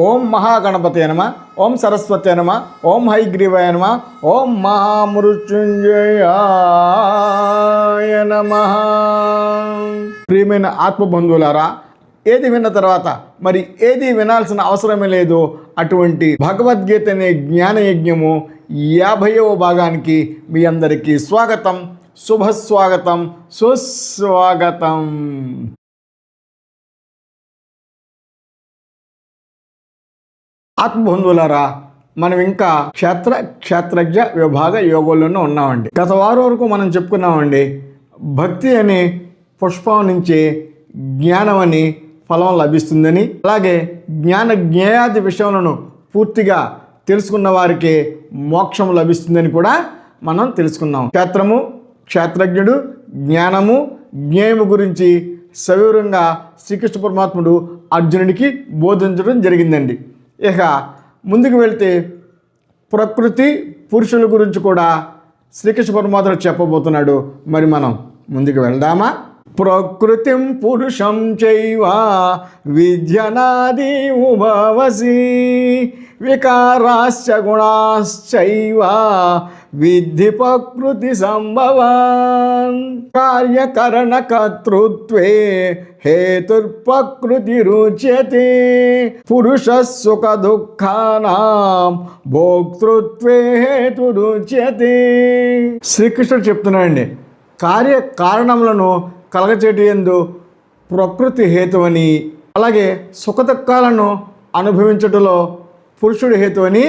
ఓం మహాగణపతి అనమ ఓం సరస్వతి అనమ ఓం హైగ్రీవాయ నమ ఓం మహామృత్యుంజయాయ నమ. ప్రియమైన ఆత్మబంధువులారా ఏది విన్న తర్వాత మరి ఏది వినాల్సిన అవసరమే లేదు అటువంటి భగవద్గీత అనే జ్ఞాన యజ్ఞము యాభైవ భాగానికి మీ అందరికీ స్వాగతం శుభస్వాగతం సుస్వాగతం. ఆత్మబంధువులారా మనం ఇంకా క్షేత్ర క్షేత్రజ్ఞ విభాగ యోగంలోనే ఉన్నామండి. గత వారం వరకు మనం చెప్పుకున్నామండి భక్తి అనే పుష్పం నుంచి జ్ఞానం అని ఫలం లభిస్తుందని అలాగే జ్ఞాన జ్ఞేయాది విషయాలను పూర్తిగా తెలుసుకున్న వారికి మోక్షం లభిస్తుందని కూడా మనం తెలుసుకున్నాం. క్షేత్రము క్షేత్రజ్ఞుడు జ్ఞానము జ్ఞేయము గురించి సవివరంగా శ్రీకృష్ణ పరమాత్ముడు అర్జునుడికి బోధించడం జరిగిందండి. ఇక ముందుకు వెళ్తే ప్రకృతి పురుషుల గురించి కూడా శ్రీకృష్ణ పరమాత్ముడు చెప్పబోతున్నాడు. మరి మనం ముందుకు వెళ్దామా? ప్రకృతిం పురుషం చైవ విద్యనాది ఉభవసి వికారాశ్చ గుణాశ్చైవ విద్ధి ప్రకృతి సంభవాన్. కార్యకరణ కర్తృత్వే హేతుర్ప్రకృతి రుచ్యతే. పురుష సుఖ దుఃఖానాం భోక్తృత్వే హేతు రుచ్యతే. శ్రీకృష్ణుడు చెప్తున్నాడండి కార్య కారణములను కలగచేటి ఎందు ప్రకృతి హేతువని అలాగే సుఖదుఖాలను అనుభవించటంలో పురుషుడి హేతు అని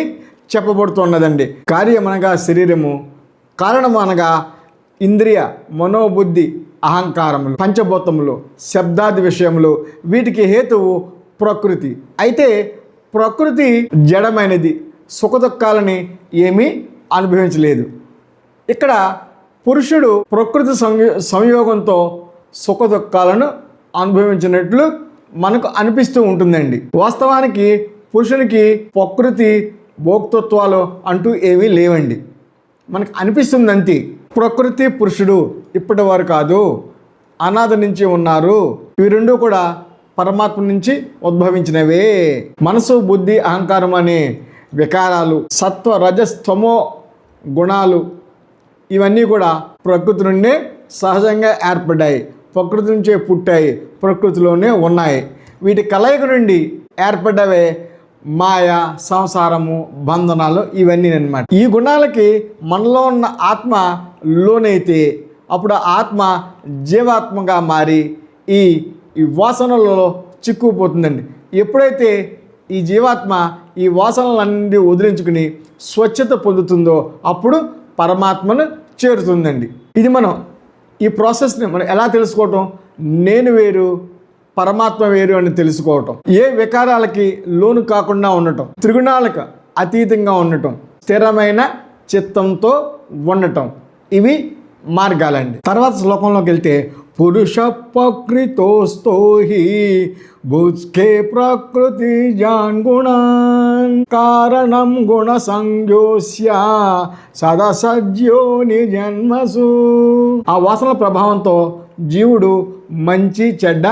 చెప్పబడుతున్నదండి. కార్యం అనగా శరీరము కారణము అనగా ఇంద్రియ మనోబుద్ధి అహంకారములు పంచభూతములు శబ్దాది విషయములు వీటికి హేతువు ప్రకృతి. అయితే ప్రకృతి జడమైనది సుఖదుఖాలని ఏమీ అనుభవించలేదు. ఇక్కడ పురుషుడు ప్రకృతి సంయోగంతో సుఖ దుఃఖాలను అనుభవించినట్లు మనకు అనిపిస్తూ ఉంటుందండి. వాస్తవానికి పురుషునికి ప్రకృతి భోక్తృత్వాలు అంటూ ఏమీ లేవండి. మనకు అనిపిస్తుంది అంతే ప్రకృతి పురుషుడు ఇప్పటి వారు కాదు. అనాథ నుంచి ఉన్నారు. ఇవి రెండు కూడా పరమాత్మ నుంచి ఉద్భవించినవే. మనసు బుద్ధి అహంకారం అనే వికారాలు సత్వ రజస్తమో గుణాలు ఇవన్నీ కూడా ప్రకృతి నుండే సహజంగా ఏర్పడ్డాయి. ప్రకృతి నుంచే పుట్టాయి ప్రకృతిలోనే ఉన్నాయి. వీటి కలయిక నుండి ఏర్పడ్డవే మాయ సంసారము బంధనాలు ఇవన్నీ అన్నమాట. ఈ గుణాలకి మనలో ఉన్న ఆత్మ లోనైతే అప్పుడు ఆత్మ జీవాత్మగా మారి ఈ ఈ వాసనలలో చిక్కుపోతుందండి ఎప్పుడైతే ఈ జీవాత్మ ఈ వాసనలన్నీ వదిలించుకుని స్వచ్ఛత పొందుతుందో అప్పుడు పరమాత్మను చేరుతుందండి. ఇది మనం ఈ ప్రాసెస్ని మనం ఎలా తెలుసుకోవటం? నేను వేరు పరమాత్మ వేరు అని తెలుసుకోవటం. ఏ వికారాలకి లోను కాకుండా ఉండటం. త్రిగుణాలకు అతీతంగా ఉండటం. స్థిరమైన చిత్తంతో ఉండటం. ఇవి మార్గాలండి. తర్వాత శ్లోకంలోకి వెళ్తే పురుష ప్రకృతోస్తో హి ప్రకృతి జాన్ గుణాన్ కారణం గుణ సంయోస్య సదసజ్యోని జన్మసు ఆ వాసనల ప్రభావంతో జీవుడు మంచి చెడ్డ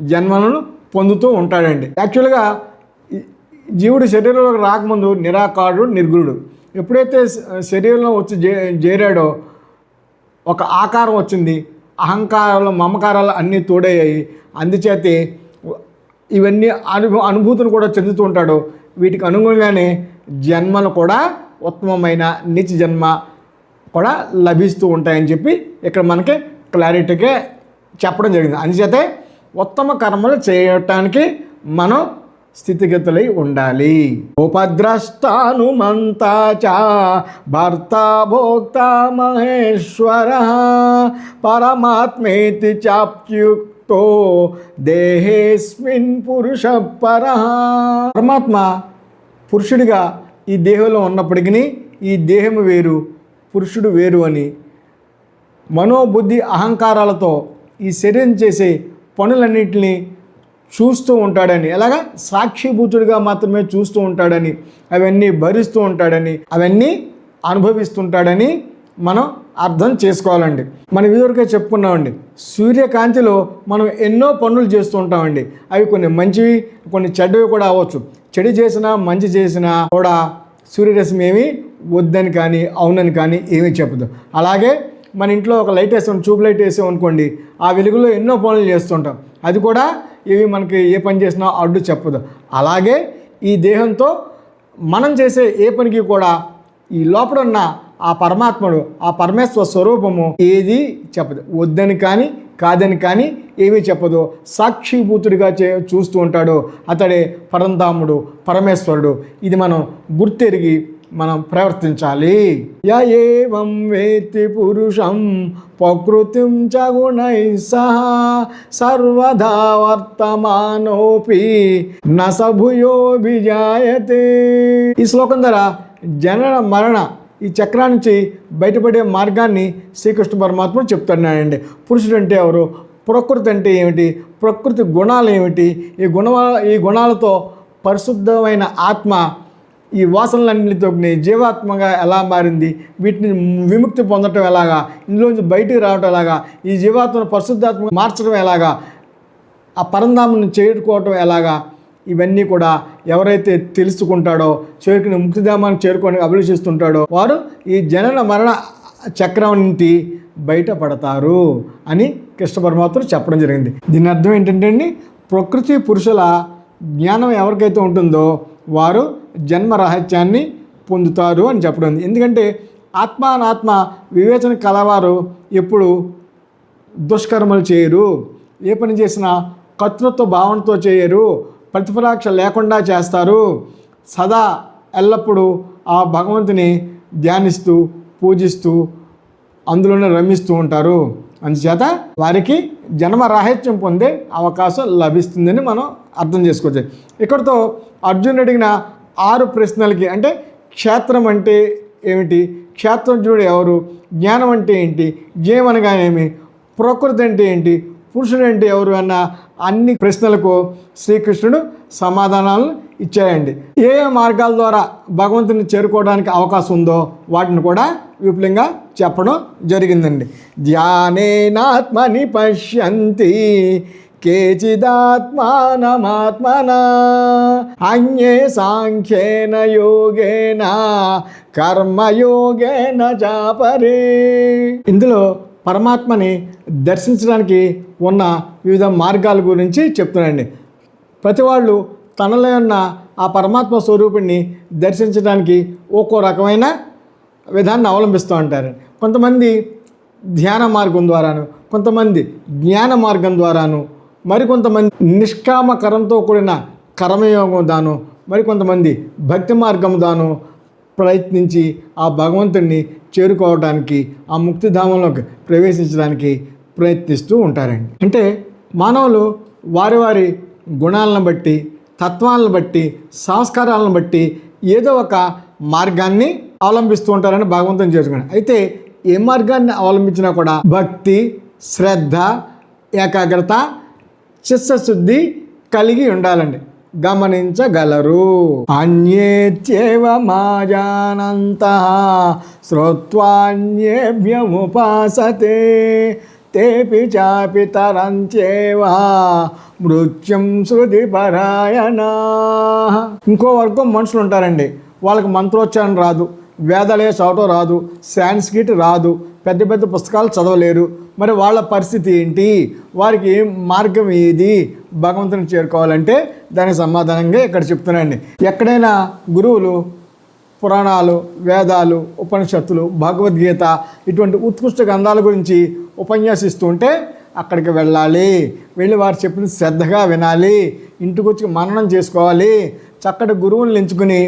జన్మలను పొందుతూ ఉంటాడండి. యాక్చువల్గా జీవుడు శరీరంలోకి రాకముందు నిరాకారుడు నిర్గుణుడు ఎప్పుడైతే శరీరంలో వచ్చి జే చేరాడో ఒక ఆకారం వచ్చింది. అహంకారాలు మమకారాలు అన్నీ తోడయ్యాయి. అందుచేతే ఇవన్నీ అనుభూ అనుభూతిని కూడా చెందుతూ ఉంటాడు. వీటికి అనుగుణంగానే జన్మలు కూడా ఉత్తమమైన నిత్య జన్మ కూడా లభిస్తూ ఉంటాయని చెప్పి ఇక్కడ మనకి క్లారిటీగా చెప్పడం జరిగింది. అందుచేతే ఉత్తమ కర్మలు చేయటానికి మనం స్థితిగతులై ఉండాలి. ఉపద్రష్టానుమంతా చ భర్త భోక్త మహేశ్వర పరమాత్మేతి చాప్యుక్తో దేహేస్మిన్ పురుష పర. పరమాత్మ పురుషుడిగా ఈ దేహంలో ఉన్నప్పటికీ ఈ దేహము వేరు పురుషుడు వేరు అని మనోబుద్ధి అహంకారాలతో ఈ శరీరం చేసే పనులన్నింటినీ చూస్తూ ఉంటాడని ఎలాగా సాక్షిభూతుడిగా మాత్రమే చూస్తూ ఉంటాడని అవన్నీ భరిస్తూ ఉంటాడని అవన్నీ అనుభవిస్తుంటాడని మనం అర్థం చేసుకోవాలండి. మనం ఇదివరకే చెప్పుకున్నామండి. సూర్యకాంతిలో మనం ఎన్నో పనులు చేస్తూ ఉంటామండి. అవి కొన్ని మంచివి కొన్ని చెడ్డవి కూడా అవ్వచ్చు. చెడు చేసినా మంచి చేసినా కూడా సూర్యరశ్మి ఏమి వద్దని కానీ అవునని కానీ ఏమీ చెప్పదు. అలాగే మన ఇంట్లో ఒక లైట్ వేసాం ట్యూబ్ లైట్ వేసాం అనుకోండి ఆ వెలుగులో ఎన్నో పనులు చేస్తుంటాం అది కూడా ఇవి మనకి ఏ పని చేసినా అడ్డు చెప్పదు. అలాగే ఈ దేహంతో మనం చేసే ఏ పనికి కూడా ఈ లోపల ఉన్న ఆ పరమాత్ముడు ఆ పరమేశ్వర స్వరూపము ఏది చెప్పదు. వద్దని కానీ కాదని కానీ ఏమీ చెప్పదు. సాక్షిభూతుడిగా చే చూస్తూ ఉంటాడు. అతడే పరంధాముడు పరమేశ్వరుడు. ఇది మనం గుర్తెరిగి మనం ప్రవర్తించాలి. య ఏవం పురుషం ప్రకృతిం చ గుణై సహ సర్వదా వర్తమానోపి నసభుయోభిజాయతే. ఈ శ్లోకం ద్వారా జనన మరణ ఈ చక్రా నుంచి బయటపడే మార్గాన్ని శ్రీకృష్ణ పరమాత్ముడు చెప్తున్నాడండి. పురుషుడు అంటే ఎవరు? ప్రకృతి అంటే ఏమిటి? ప్రకృతి గుణాలు ఏమిటి? ఈ గుణ ఈ గుణాలతో పరిశుద్ధమైన ఆత్మ ఈ వాసనలన్నిటితో జీవాత్మగా ఎలా మారింది? వీటిని విముక్తి పొందటం ఎలాగా? ఇందులోంచి బయటికి రావటం ఎలాగా? ఈ జీవాత్మను పరిశుద్ధాత్మ మార్చడం ఎలాగా? ఆ పరంధామను చేరుకోవటం ఎలాగా? ఇవన్నీ కూడా ఎవరైతే తెలుసుకుంటాడో చేరుకుని ముక్తిధామాన్ని చేరుకొని అభిలషిస్తుంటాడో వారు ఈ జనన మరణ చక్రం నుండి బయటపడతారు అని కృష్ణ పరమాత్ముడు చెప్పడం జరిగింది. దీని అర్థం ఏంటంటే అండి ప్రకృతి పురుషుల జ్ఞానం ఎవరికైతే ఉంటుందో వారు జన్మ రహస్యాన్ని పొందుతారు అని చెప్పడం ఎందుకంటే ఆత్మ అనాత్మ వివేచన కలవారు ఎప్పుడు దుష్కర్మలు చేయరు ఏ పని చేసినా కర్తృత్వ భావనతో చేయరు ప్రతిఫలాక్ష లేకుండా చేస్తారు. సదా ఎల్లప్పుడూ ఆ భగవంతుని ధ్యానిస్తూ పూజిస్తూ అందులోనే రమిస్తూ ఉంటారు. అందుచేత వారికి జన్మ రాహిత్యం పొందే అవకాశం లభిస్తుందని మనం అర్థం చేసుకోవచ్చు. ఇక్కడతో అర్జునుడు అడిగిన ఆరు ప్రశ్నలకి అంటే క్షేత్రం అంటే ఏమిటి? క్షేత్రజ్ఞుడు ఎవరు? జ్ఞానం అంటే ఏంటి? జయం అనగానేమి ప్రకృతి అంటే ఏంటి? పురుషుడు అంటే ఎవరు అన్న అన్ని ప్రశ్నలకు శ్రీకృష్ణుడు సమాధానాలను ఇచ్చాయండి. ఏ ఏ మార్గాల ద్వారా భగవంతుని చేరుకోవడానికి అవకాశం ఉందో వాటిని కూడా విపులంగా చెప్పడం జరిగిందండి. ధ్యానేనాత్మని పశ్యంతి కేచిదాత్మానమాత్మన అన్యే సాంఖ్యేన యోగేన కర్మయోగేన చాపరే ఇందులో పరమాత్మని దర్శించడానికి ఉన్న వివిధ మార్గాల గురించి చెప్తున్నాండి ప్రతి వాళ్ళు తనలో ఉన్న ఆ పరమాత్మ స్వరూపిణ్ణి దర్శించడానికి ఒక్కో రకమైన విధాన్ని అవలంబిస్తూ ఉంటారు. కొంతమంది ధ్యాన మార్గం ద్వారాను కొంతమంది జ్ఞాన మార్గం ద్వారాను మరికొంతమంది నిష్కామకరంతో కూడిన కర్మయోగం దాను మరికొంతమంది భక్తి మార్గం దాను ప్రయత్నించి ఆ భగవంతుడిని చేరుకోవడానికి ఆ ముక్తిధామంలోకి ప్రవేశించడానికి ప్రయత్నిస్తూ ఉంటారండి. అంటే మానవులు వారి వారి గుణాలను బట్టి తత్వాలను బట్టి సంస్కారాలను బట్టి ఏదో ఒక మార్గాన్ని అవలంబిస్తూ ఉంటారని భగవంతుని చేసుకున్నాడు అయితే ఏ మార్గాన్ని అవలంబించినా కూడా భక్తి శ్రద్ధ ఏకాగ్రత చిత్తశుద్ధి కలిగి ఉండాలండి. గమనించగలరు. అన్యేత్యేవ మాజానంత శ్రోత్వాన్యేభ్యముపాసతే తేపి చాపి తరంత్యేవ మృత్యం శృతి పరాయణ. ఇంకో వర్గం మనుషులు ఉంటారండి. వాళ్ళకి మంత్రోచ్చారణ రాదు వేదాలే చదవటం రాదు సాంస్క్రిట్ రాదు పెద్ద పెద్ద పుస్తకాలు చదవలేరు మరి వాళ్ళ పరిస్థితి ఏంటి? వారికి మార్గం ఏది? భగవంతుని చేరుకోవాలంటే దానికి సమాధానంగా ఇక్కడ చెప్తున్నాండి ఎక్కడైనా గురువులు పురాణాలు వేదాలు ఉపనిషత్తులు భగవద్గీత ఇటువంటి ఉత్కృష్ట గ్రంథాల గురించి ఉపన్యాసిస్తుంటే అక్కడికి వెళ్ళాలి. వెళ్ళి వారు చెప్పిన శ్రద్ధగా వినాలి. ఇంటికి వచ్చి మననం చేసుకోవాలి. చక్కటి గురువులను ఎంచుకుని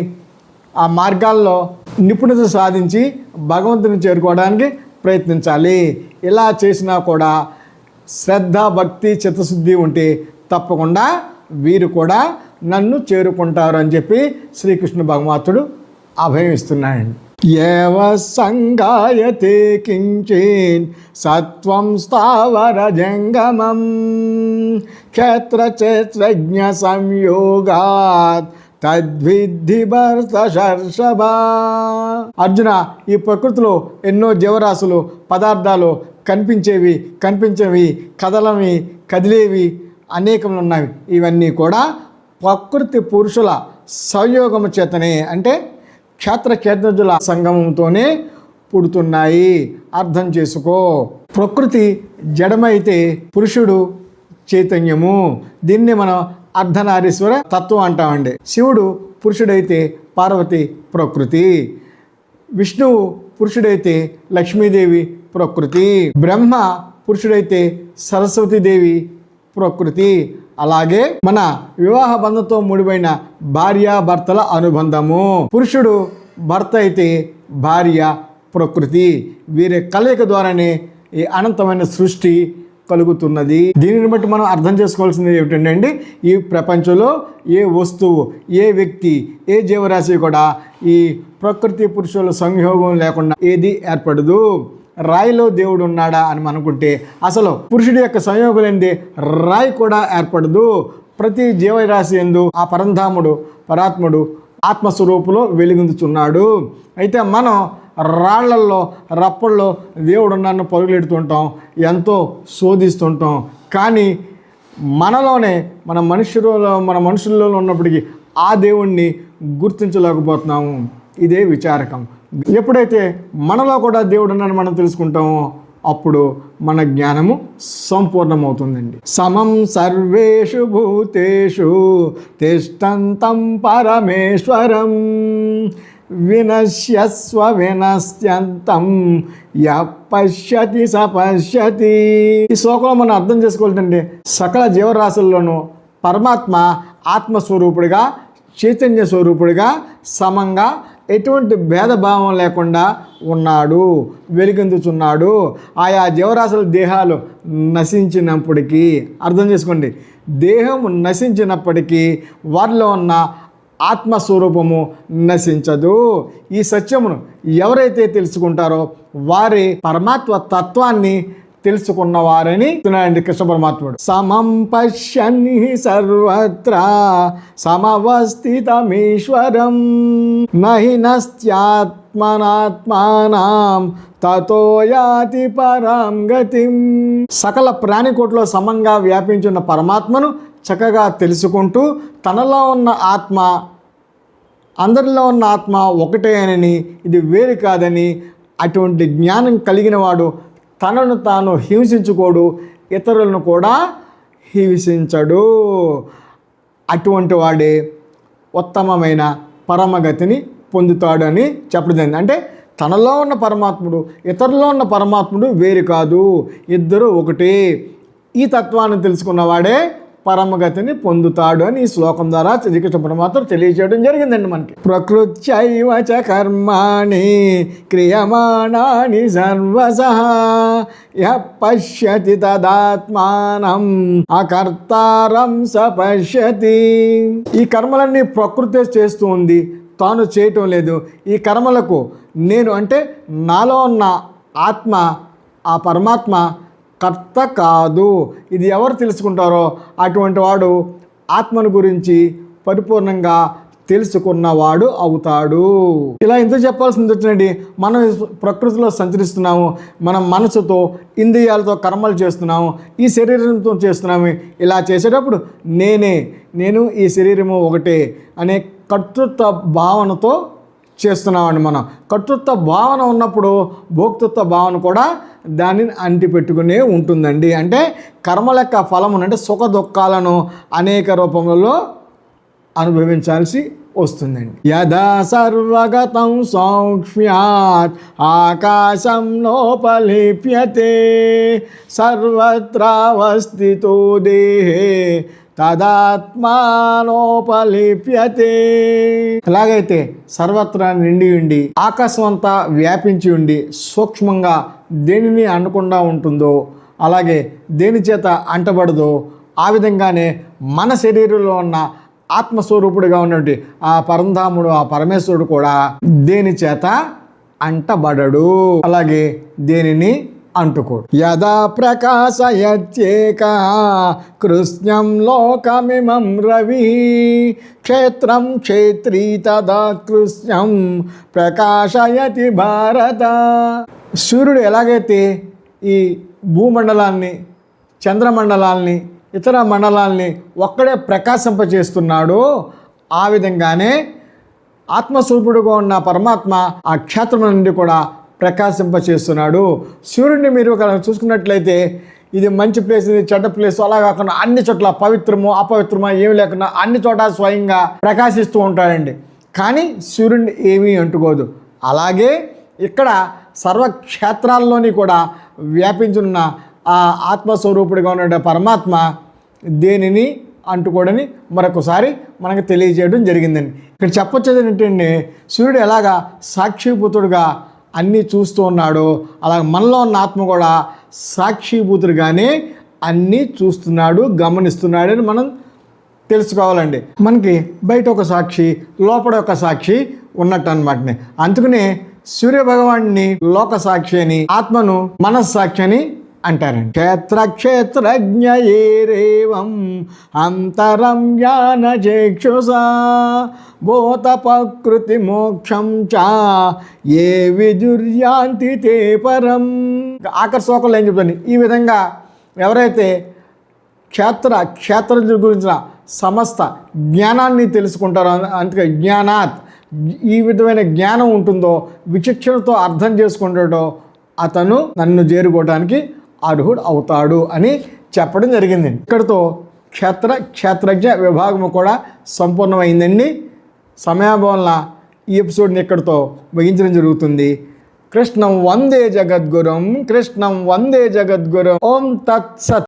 ఆ మార్గాల్లో నిపుణత సాధించి భగవంతుని చేరుకోవడానికి ప్రయత్నించాలి. ఇలా చేసినా కూడా శ్రద్ధ భక్తి చిత్తశుద్ధి ఉంటే తప్పకుండా వీరు కూడా నన్ను చేరుకుంటారు అని చెప్పి శ్రీకృష్ణ భగవాతుడు అభయమిస్తున్నాయండి ఏవ సంగాయతే కించిన్ సత్వం స్థావర జంగమం క్షేత్రచేత్రజ్ఞ సంయోగాత్ తద్విద్ధి భర్త అర్జున ఈ ప్రకృతిలో ఎన్నో జీవరాశులు పదార్థాలు కనిపించేవి కనిపించేవి కదలవి కదిలేవి అనేకములు ఉన్నవి. ఇవన్నీ కూడా ప్రకృతి పురుషుల సంయోగము చేతనే అంటే క్షేత్ర క్షేత్రజుల సంగమంతోనే పుడుతున్నాయి. అర్థం చేసుకో. ప్రకృతి జడమైతే పురుషుడు చైతన్యము. దీన్ని మనం అర్ధనారీశ్వర తత్వం అంటామండి. శివుడు పురుషుడైతే పార్వతి ప్రకృతి. విష్ణువు పురుషుడైతే లక్ష్మీదేవి ప్రకృతి. బ్రహ్మ పురుషుడైతే సరస్వతీదేవి ప్రకృతి. అలాగే మన వివాహ బంధంతో ముడిపోయిన భార్యాభర్తల అనుబంధము. పురుషుడు భర్త అయితే భార్య ప్రకృతి. వీరి కలయిక ద్వారానే ఈ అనంతమైన సృష్టి కలుగుతున్నది. దీనిని బట్టి మనం అర్థం చేసుకోవాల్సింది ఏమిటంటే అండి ఈ ప్రపంచంలో ఏ వస్తువు ఏ వ్యక్తి ఏ జీవరాశి కూడా ఈ ప్రకృతి పురుషుల సంయోగం లేకుండా ఏది ఏర్పడదు. రాయిలో దేవుడు ఉన్నాడా అని అనుకుంటే అసలు పురుషుడి యొక్క సంయోగం రాయి కూడా ఏర్పడదు. ప్రతి జీవరాశి ఎందు ఆ పరంధాముడు పరాత్ముడు ఆత్మస్వరూపులో వెలుగుందుచున్నాడు అయితే మనం రాళ్ళల్లో రప్పల్లో దేవుడు నన్ను పరుగులెడుతుంటాం ఎంతో శోధిస్తుంటాం. కానీ మనలోనే మన మనుషులలో మన మనుషుల్లో ఉన్నప్పటికీ ఆ దేవుణ్ణి గుర్తించలేకపోతున్నాము. ఇదే విచారకం. ఎప్పుడైతే మనలో కూడా దేవుడు ఉన్నాడని మనం తెలుసుకుంటామో అప్పుడు మన జ్ఞానము సంపూర్ణమవుతుందండి. సమం సర్వేషు భూతేషు తిష్టంతం పరమేశ్వరం. వినశ్యస్వ వినశ్యంతం య పశ్యతి స పశ్యతి ఈ శ్లోకంలో మనం అర్థం చేసుకోవాలంటే సకల జీవరాశుల్లోనూ పరమాత్మ ఆత్మస్వరూపుడిగా చైతన్య స్వరూపుడిగా సమంగా ఎటువంటి భేదభావం లేకుండా ఉన్నాడు వెలుగొందుచున్నాడు ఆయా జీవరాశుల దేహాలు నశించినప్పటికీ అర్థం చేసుకోండి. దేహం నశించినప్పటికీ వారిలో ఉన్న ఆత్మస్వరూపము నశించదు. ఈ సత్యమును ఎవరైతే తెలుసుకుంటారో వారి పరమాత్మ తత్వాన్ని తెలుసుకున్న వారని చెప్తున్నాడండి కృష్ణ పరమాత్ముడు. సమం పశ్యన్ని సర్వత్రా సమవస్థితమీశ్వరం నహి నస్త్యాత్మనాత్మానం తతో యాతి పరాం గతిం. సకల ప్రాణికోట్లో సమంగా వ్యాపించున్న పరమాత్మను చక్కగా తెలుసుకుంటూ తనలో ఉన్న ఆత్మ అందరిలో ఉన్న ఆత్మ ఒకటే అని ఇది వేరు కాదని అటువంటి జ్ఞానం కలిగిన వాడు తనను తాను హింసించుకోడు ఇతరులను కూడా హింసించడు. అటువంటి వాడే ఉత్తమమైన పరమగతిని పొందుతాడు అని చెప్పడం జరిగింది. అంటే తనలో ఉన్న పరమాత్ముడు ఇతరులో ఉన్న పరమాత్ముడు వేరు కాదు. ఇద్దరు ఒకటే. ఈ తత్వాన్ని తెలుసుకున్నవాడే పరమగతిని పొందుతాడు అని ఈ శ్లోకం ద్వారా శ్రీకృష్ణ పరమాత్మ తెలియజేయడం జరిగిందండి మనకి. ప్రకృతి కర్మాణి క్రియమాణాని సర్వస పశ్యతి తదాత్మానం అకర్తారం స పశ్యతి. ఈ కర్మలన్నీ ప్రకృతి చేస్తూ ఉంది తాను చేయటం లేదు. ఈ కర్మలకు నేను అంటే నాలో ఉన్న ఆత్మ ఆ పరమాత్మ కర్త కాదు. ఇది ఎవరు తెలుసుకుంటారో? అటువంటి వాడు ఆత్మను గురించి పరిపూర్ణంగా తెలుసుకున్నవాడు అవుతాడు. ఇలా ఎందుకు చెప్పాల్సింది వచ్చినండి మనం ప్రకృతిలో సంచరిస్తున్నాము. మనం మనసుతో ఇంద్రియాలతో కర్మలు చేస్తున్నాము. ఈ శరీరంతో చేస్తున్నాము. ఇలా చేసేటప్పుడు నేనే నేను ఈ శరీరము ఒకటే అనే కర్తృత్వ భావనతో చేస్తున్నామండి మనం. కర్తృత్వ భావన ఉన్నప్పుడు భోక్తృత్వ భావన కూడా దానిని అంటిపెట్టుకునే ఉంటుందండి. అంటే కర్మల యొక్క ఫలమును అంటే సుఖ దుఃఖాలను అనేక రూపములలో అనుభవించాల్సి వస్తుందండి. యదా సర్వగతం సౌక్ష్మ్యాత్ ఆకాశం నోపలిప్యతే సర్వత్రావస్థితో దేహే తదాత్మానోపలిప్యతే. ఎలాగైతే సర్వత్రా నిండి ఉండి ఆకాశం అంతా వ్యాపించి ఉండి సూక్ష్మంగా దేనిని అనకుండా ఉంటుందో అలాగే దేని చేత అంటబడదో ఆ విధంగానే మన శరీరంలో ఉన్న ఆత్మస్వరూపుడుగా ఉన్నటువంటి ఆ పరంధాముడు ఆ పరమేశ్వరుడు కూడా దేని చేత అంటబడడు. అలాగే దేనిని అంటుకోడు. యదా ప్రకాశయత్యేక కృష్ణం లోకమిమం రవి క్షేత్రం క్షేత్రీ తదా కృష్ణం ప్రకాశయతి భారత. సూర్యుడు ఎలాగైతే ఈ భూమండలాన్ని చంద్రమండలాల్ని ఇతర మండలాల్ని ఒక్కడే ప్రకాశింపచేస్తున్నాడో ఆ విధంగానే ఆత్మస్వరూపుడుగా ఉన్న పరమాత్మ ఆ క్షేత్రం నుండి కూడా ప్రకాశింపచేస్తున్నాడు. సూర్యుడిని మీరు కనుక చూసుకున్నట్లయితే ఇది మంచి ప్లేస్ ఇది చెడ్డ ప్లేస్ అలా కాకుండా అన్ని చోట్ల పవిత్రము అపవిత్రమో ఏమి లేకుండా అన్ని చోట స్వయంగా ప్రకాశిస్తూ ఉంటాడండి. కానీ సూర్యుడిని ఏమీ అంటుకోదు. అలాగే ఇక్కడ సర్వక్షేత్రాల్లోని కూడా వ్యాపించున్న ఆ ఆత్మస్వరూపుడిగా ఉన్న పరమాత్మ దేనిని అంటుకోడని మరొకసారి మనకు తెలియజేయడం జరిగిందండి. ఇక్కడ చెప్పొచ్చేది ఏంటంటే సూర్యుడు ఎలాగా సాక్షిభూతుడుగా అన్నీ చూస్తూ ఉన్నాడో. అలాగే మనలో ఉన్న ఆత్మ కూడా సాక్షిభూతుడుగానే అన్నీ చూస్తున్నాడు గమనిస్తున్నాడని మనం తెలుసుకోవాలండి. మనకి బయట ఒక సాక్షి లోపల ఒక సాక్షి ఉన్నట్టు అనమాట అందుకనే సూర్య భగవాన్ని లోక సాక్షి అని ఆత్మను మనస్సాక్షి అని అంటారండి. క్షేత్ర క్షేత్రజ్ఞయేరేవం అంతరం జ్ఞాన చేక్షుసా భూత ప్రకృతి మోక్షం చా ఏ విదుర్యాంతి తే పరం. ఆకర్షోకలు ఏం చెప్తాను ఈ విధంగా ఎవరైతే క్షేత్ర క్షేత్రం గురించిన సమస్త జ్ఞానాన్ని తెలుసుకుంటారో అందుకే జ్ఞానాత్ ఈ విధమైన జ్ఞానం ఉంటుందో విచక్షణతో అర్థం చేసుకుంటాడో అతను నన్ను చేరుకోవడానికి అర్హుడు అవుతాడు అని చెప్పడం జరిగింది. ఇక్కడతో క్షేత్ర క్షేత్రజ్ఞ విభాగము కూడా సంపూర్ణమైందండి. సమయాభవన ఈ ఎపిసోడ్ని ఇక్కడితో ముగించడం జరుగుతుంది. కృష్ణం వందే జగద్గురం కృష్ణం వందే జగద్గురం. ఓం తత్సత్